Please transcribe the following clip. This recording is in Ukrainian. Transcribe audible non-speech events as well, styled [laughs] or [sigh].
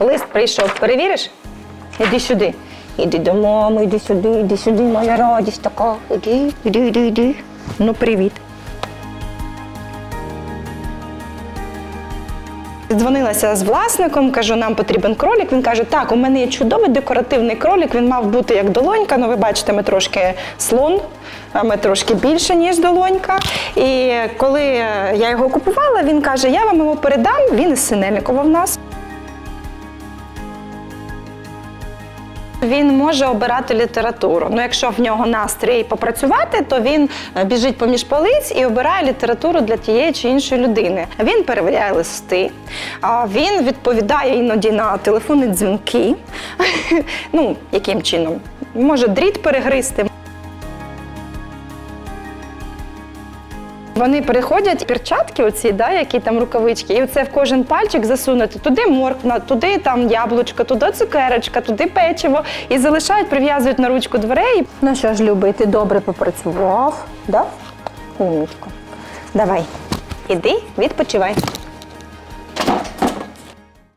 Лист прийшов, перевіриш? Іди сюди. Іди до мами, іди сюди, іди сюди, моя радість така. Іди, іди, іди, іди. Ну, привіт. Дзвонилася з власником, кажу, нам потрібен кролик. Він каже, так, у мене є чудовий декоративний кролик, він мав бути як долонька. Ну, ви бачите, ми трошки слон, а ми трошки більше, ніж долонька. І коли я його купувала, він каже, я вам його передам, він із Синельникова в нас. Він може обирати літературу. Ну, якщо в нього настрій попрацювати, то він е, біжить поміж полиць і обирає літературу для тієї чи іншої людини. Він перевіряє листи, він відповідає іноді на телефонні дзвінки. [laughs] ну, яким чином? Може дріт перегризти. Вони переходять перчатки, оці, да, які там рукавички, і це в кожен пальчик засунути. Туди моркна, туди там яблучко, туди цукерочка, туди печиво. І залишають, прив'язують на ручку дверей. Ну що ж, любий, ти добре попрацював, да? Умничко. Давай, іди, відпочивай.